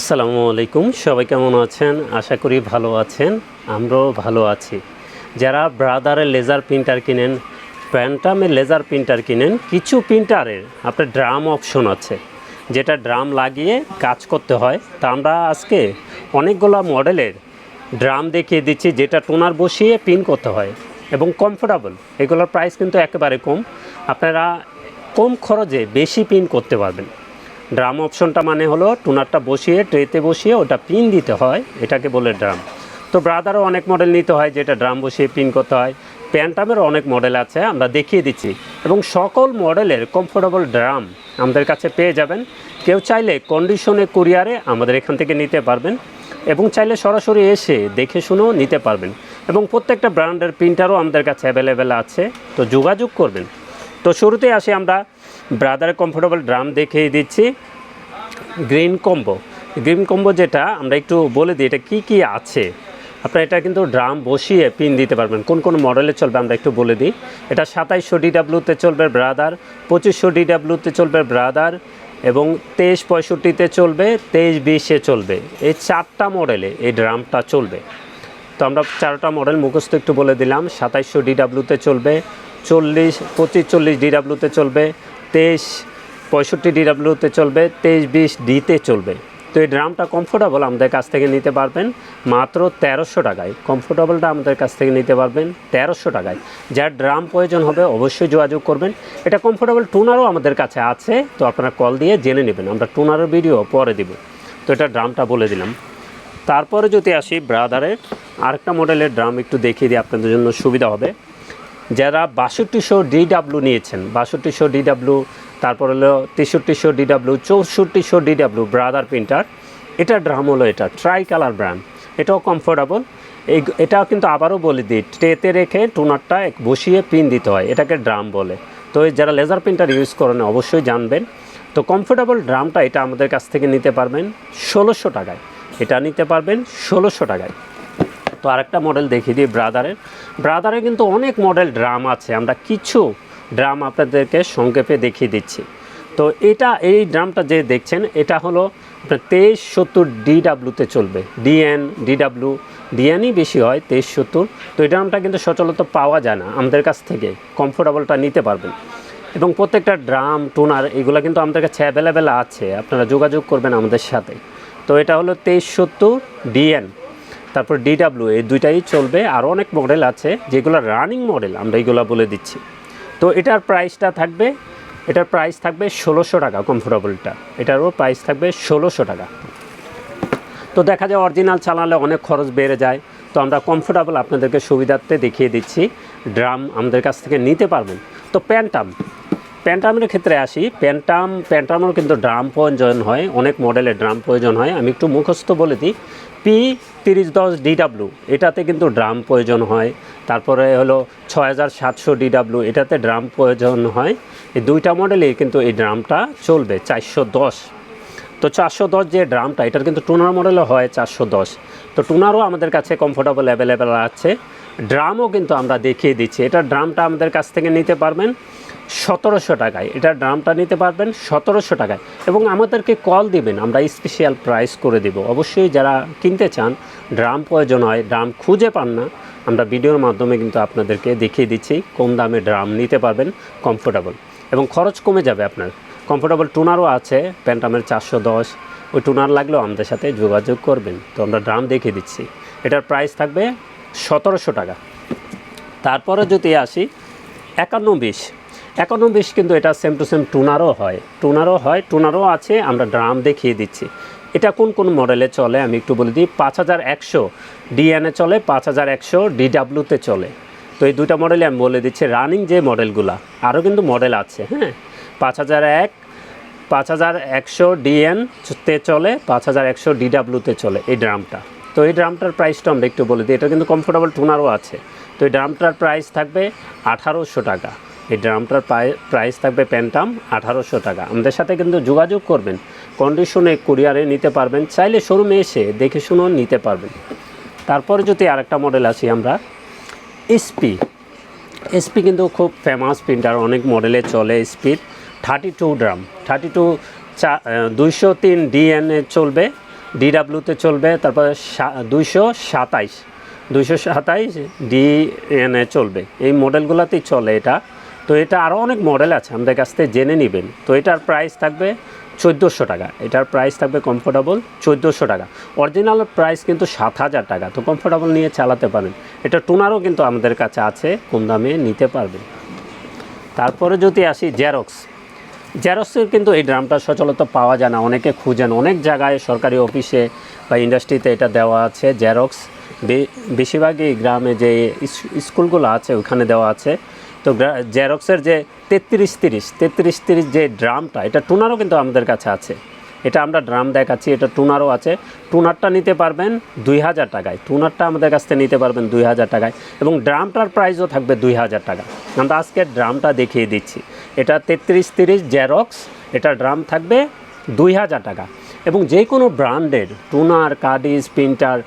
আসসালামু আলাইকুম, সবাই কেমন আছেন? আশা করি ভালো আছেন, আমরাও ভালো আছি। যারা ব্রাদারের লেজার প্রিন্টার কিনেন প্যান্টামের লেজার প্রিন্টার কিনেন, কিছু প্রিন্টারের আপনার ড্রাম অপশন আছে, যেটা ড্রাম লাগিয়ে কাজ করতে হয়। তা আমরা আজকে অনেকগুলো মডেলের ড্রাম দেখিয়ে দিচ্ছি, যেটা টোনার বসিয়ে পিন করতে হয় এবং কমফোর্টেবল। এগুলোর প্রাইস কিন্তু একেবারে কম। আপনারা কম খরচে বেশি পিন করতে পারবেন। ড্রাম অপশনটা মানে হলো টুনারটা বসিয়ে ট্রেতে বসিয়ে ওটা পিন দিতে হয়, এটাকে বলে ড্রাম। তো ব্রাদারও অনেক মডেল নিতে হয় যেটা ড্রাম বসিয়ে পিন করতে হয়। প্যান্টামেরও অনেক মডেল আছে, আমরা দেখিয়ে দিচ্ছি। এবং সকল মডেলের কমফোর্টেবল ড্রাম আমাদের কাছে পেয়ে যাবেন। কেউ চাইলে কন্ডিশনে কুরিয়ারে আমাদের এখান থেকে নিতে পারবেন এবং চাইলে সরাসরি এসে দেখে শুনেও নিতে পারবেন। এবং প্রত্যেকটা ব্র্যান্ডের প্রিন্টারও আমাদের কাছে অ্যাভেলেবেল আছে, তো যোগাযোগ করবেন। তো শুরুতে আসি আমরা ব্রাদার কমফোর্টেবল ড্রাম দেখিয়ে দিচ্ছি। Green combo. গ্রিন কম্বো যেটা আমরা একটু বলে দিই, এটা কী কী আছে? আপনারা এটা কিন্তু ড্রাম বসিয়ে পিন দিতে পারবেন। কোন কোন মডেলে চলবে আমরা একটু বলে দিই। এটা সাতাইশশো ডিডাব্লিউতে চলবে ব্রাদার, পঁচিশশো ডিডাব্লিউতে চলবে ব্রাদার এবং তেইশ পঁয়ষট্টিতে চলবে, তেইশ বিশে চলবে। এই চারটা মডেলে এই ড্রামটা চলবে। তো আমরা চারটা মডেল মুখস্থ একটু বলে দিলাম। সাতাইশশো ডিডাব্লিউতে চলবে, চল্লিশ, পঁচিশ চল্লিশ ডিডাব্লিউতে চলবে তেইশ পঁয়ষট্টি ডিডাব্লিউতে চলবে, তেইশ বিশ ডিতে চলবে। তো এই ড্রামটা কমফোর্টেবল আমাদের কাছ থেকে নিতে পারবেন মাত্র তেরোশো টাকায়। কমফোর্টেবলটা আমাদের কাছ থেকে নিতে পারবেন তেরোশো টাকায়। যার ড্রাম প্রয়োজন হবে অবশ্যই যোগাযোগ করবেন। এটা কমফোর্টেবল টুনারও আমাদের কাছে আছে, তো আপনারা কল দিয়ে জেনে নেবেন। আমরা টুনারের ভিডিও পরে দিব। তো এটা ড্রামটা বলে দিলাম। তারপরে যদি আসি ব্রাদারের আরেকটা মডেলের ড্রাম একটু দেখিয়ে দিই, আপনাদের জন্য সুবিধা হবে। যারা বাষট্টিশো ডিডাব্লিউ নিয়েছেন, বাষট্টিশো ডিডাব্লিউ তারপর হলো তেষট্টিশো ডিডাব্লিউ চৌষট্টিশো ডিডাব্লিউ ব্রাদার প্রিন্টার এটা ড্রাম হলো এটা ট্রাই কালার ব্র্যান্ড এটাও কমফোর্টেবল এই এটাও কিন্তু আবারও বলে দিই ট্রেতে রেখে টুনারটা বসিয়ে পিন দিতে হয়, এটাকে ড্রাম বলে। তো যারা লেজার প্রিন্টার ইউজ করেন অবশ্যই জানবেন। তো কমফোর্টেবল ড্রামটা এটা আমাদের কাছ থেকে নিতে পারবেন ষোলোশো টাকায়, এটা নিতে পারবেন ষোলোশো টাকায়। তো আরেকটা মডেল দেখিয়ে দিই ব্রাদারের ব্রাদারে কিন্তু অনেক মডেল ড্রাম আছে, আমরা কিছু ড্রাম আপনাদেরকে সংক্ষেপে দেখিয়ে দিচ্ছি। তো এটা, এই ড্রামটা যে দেখছেন, এটা হলো আপনার তেইশ সত্তর ডিডাব্লিউতে চলবে। ডিএন ডিডাব্লিউ ডিএনই বেশি হয় তেইশ সত্তর। তো এই ড্রামটা কিন্তু সচলত পাওয়া যায় না, আমাদের কাছ থেকে। কমফোর্টেবলটা নিতে পারবেন। এবং প্রত্যেকটা ড্রাম টোনার এগুলো কিন্তু আমাদের কাছে অ্যাভেলেবেল আছে। আপনারা যোগাযোগ করবেন আমাদের সাথে। তো এটা হলো তেইশ সত্তর ডিএন তারপর ডিডাব্লিউ এই দুইটাই চলবে। আরও অনেক মডেল আছে যেগুলো রানিং মডেল আমরা এইগুলো বলে দিচ্ছি। তো এটার প্রাইসটা থাকবে, এটার প্রাইস থাকবে ষোলোশো টাকা কমফোর্টেবলটা এটারও প্রাইস থাকবে ষোলোশো টাকা। তো দেখা যায় অরিজিনাল চালালে অনেক খরচ বেড়ে যায়। তো আমরা কমফোর্টেবল আপনাদেরকে সুবিধার্থে দেখিয়ে দিচ্ছি। ড্রাম আমাদের কাছ থেকে নিতে পারবেন। তো প্যান্টাম প্যান্টামের ক্ষেত্রে আসি, প্যান্টাম, প্যান্টামেরও কিন্তু ড্রাম প্রয়োজন হয়, অনেক মডেলের ড্রাম প্রয়োজন হয়। আমি একটু মুখস্থ বলে দিই, পি তিরিশ দশ ডিডাব্লিউ, এটাতে কিন্তু ড্রাম প্রয়োজন হয়। তারপরে হলো ছয় হাজার সাতশো ডিডাব্লিউ, এটাতে ড্রাম প্রয়োজন হয়। এই দুইটা মডেলেই কিন্তু এই ড্রামটা চলবে, চারশো দশ। তো চারশো দশ যে ড্রামটা, এটার কিন্তু টুনার মডেলও হয় চারশো দশ। তো টুনারও আমাদের কাছে কমফোর্টেবল অ্যাভেলেবেল আছে। ড্রামও কিন্তু আমরা দেখিয়ে দিচ্ছি, এটা ড্রামটা আমাদের কাছ থেকে নিতে পারবেন। সতেরোশো টাকায়। এটা ড্রামটা নিতে পারবেন সতেরোশো টাকায়। এবং আমাদেরকে কল দিবেন, আমরা স্পেশাল প্রাইস করে দেব। অবশ্যই যারা কিনতে চান ড্রাম প্রয়োজন হয় ড্রাম খুঁজে পান না, আমরা ভিডিওর মাধ্যমে কিন্তু আপনাদেরকে দেখিয়ে দিচ্ছি কম দামে ড্রাম নিতে পারবেন কমফোর্টেবল এবং খরচ কমে যাবে আপনার। কমফোর্টেবল টুনারও আছে প্যান্টামের চারশো দশ। ওই টুনার লাগলেও আমাদের সাথে যোগাযোগ করবেন। তো আমরা ড্রাম দেখিয়ে দিচ্ছি। এটার প্রাইস থাকবে সতেরোশো টাকা। তারপরে যদি আসি, একান্ন বিশ। একান্ন বিশ কিন্তু এটা সেম টু সেম টুনারও হয়। টুনারও হয়, টুনারও আছে, আমরা ড্রাম দেখিয়ে দিচ্ছি। এটা কোন কোন মডেলে চলে আমি একটু বলে দিই, পাঁচ হাজার একশো ডিএনএ চলে, পাঁচ হাজার একশো ডিডাব্লিউতে চলে। তো এই দুইটা মডেলে আমি বলে দিচ্ছি, রানিং যে মডেলগুলা, আরও কিন্তু মডেল আছে হ্যাঁ? পাঁচ হাজার এক, পাঁচ হাজার একশো ডিএন তে চলে, পাঁচ হাজার একশো ডিডাব্লিউতে চলে এই ড্রামটা। তো এই ড্রামটার প্রাইসটা আমরা একটু বলে দিই, এটা কিন্তু কমফোর্টেবল টুনারও আছে। তো এই ড্রামটার প্রাইস থাকবে আঠারোশো টাকা। এই ড্রামটার প্রাইস থাকবে প্যান্টাম আঠারোশো টাকা। আমাদের সাথে কিন্তু যোগাযোগ করবেন। কন্ডিশনে কুরিয়ারে নিতে পারবেন। চাইলে শোরুমে এসে দেখে শুনেও নিতে পারবেন। তারপরে যদি আরেকটা মডেল আসি আমরা এসপি এসপি কিন্তু খুব ফেমাস প্রিন্টার অনেক মডেলে চলে speed thirty two drum thirty two চা দুইশো তিন ডিএনএ চলবে ডিডাব্লিউতে চলবে, তারপরে দুইশো সাতাইশ। দুইশো সাতাইশ ডিএনএ চলবে। এই মডেলগুলোতেই চলে এটা। তো এটা আরও অনেক মডেল আছে, আমাদের কাছ থেকে জেনে নেবেন। তো এটার প্রাইস থাকবে চোদ্দোশো টাকা। এটার প্রাইস থাকবে কমফোর্টেবল চোদ্দোশো টাকা। অরিজিনাল প্রাইস কিন্তু সাত হাজার টাকা। তো কমফোর্টেবল নিয়ে চালাতে পারেন। এটা টোনারও কিন্তু আমাদের কাছে আছে, কম দামে নিতে পারবেন। তারপরে যদি আসি জেরক্স জেরক্সের কিন্তু এই ড্রামটা সচলত পাওয়া যায় না। অনেকে খুঁজেন। অনেক জায়গায় সরকারি অফিসে বা ইন্ডাস্ট্রিতে এটা দেওয়া আছে জেরক্স বেশিরভাগই গ্রামে যে স্কুলগুলো আছে, ওখানে দেওয়া আছে। তো জেরক্সের যে তেত্রিশ তিরিশ তেত্রিশ তিরিশ যে ড্রামটা, এটা টুনারও কিন্তু আমাদের কাছে আছে। এটা আমরা ড্রাম দেখাচ্ছি, এটা টুনারও আছে। টুনারটা নিতে পারবেন দুই হাজার টাকায়। টুনারটা আমাদের কাছ থেকে নিতে পারবেন দুই হাজার টাকায় এবং ড্রামটার প্রাইসও থাকবে দুই হাজার টাকা। আমরা আজকে ড্রামটা দেখিয়ে দিচ্ছি। এটা তেত্রিশ তিরিশ জেরক্স এটা ড্রাম থাকবে দুই হাজার টাকা। এবং যে কোনো ব্র্যান্ডের টুনার কার্ডিস প্রিন্টার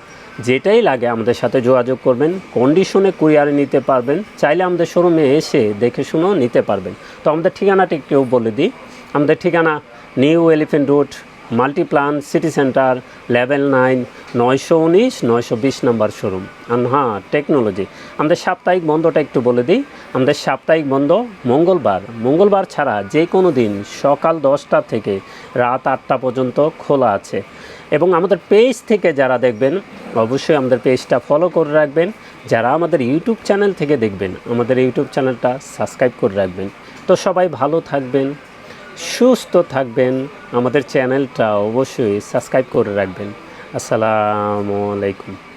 যেটাই লাগে আমাদের সাথে যোগাযোগ করবেন কন্ডিশনে কুরিয়ারে নিতে পারবেন, চাইলে আমাদের শোরুমে এসে দেখে শুনেও নিতে পারবেন। তো আমাদের ঠিকানাটি কেউ বলে দিই। আমাদের ঠিকানা New Elephant Road Multiplan city centre level nine নয়শো উনিশ, নয়শো বিশ নম্বর শোরুম আর হ্যাঁ টেকনোলজি আমাদের সাপ্তাহিক বন্ধটা একটু বলে দিই। আমাদের সাপ্তাহিক বন্ধ মঙ্গলবার। মঙ্গলবার ছাড়া যে কোনো দিন সকাল দশটা থেকে রাত আটটা পর্যন্ত খোলা আছে। এবং আমাদের পেজ থেকে যারা দেখবেন, অবশ্যই আমাদের পেজটা ফলো করে রাখবেন। যারা আমাদের ইউটিউব চ্যানেল থেকে দেখবেন, আমাদের ইউটিউব চ্যানেলটা সাবস্ক্রাইব করে রাখবেন। তো সবাই ভালো থাকবেন, সুস্থ থাকবেন, আমাদের চ্যানেলটা অবশ্যই সাবস্ক্রাইব করে রাখবেন। আসসালামু আলাইকুম।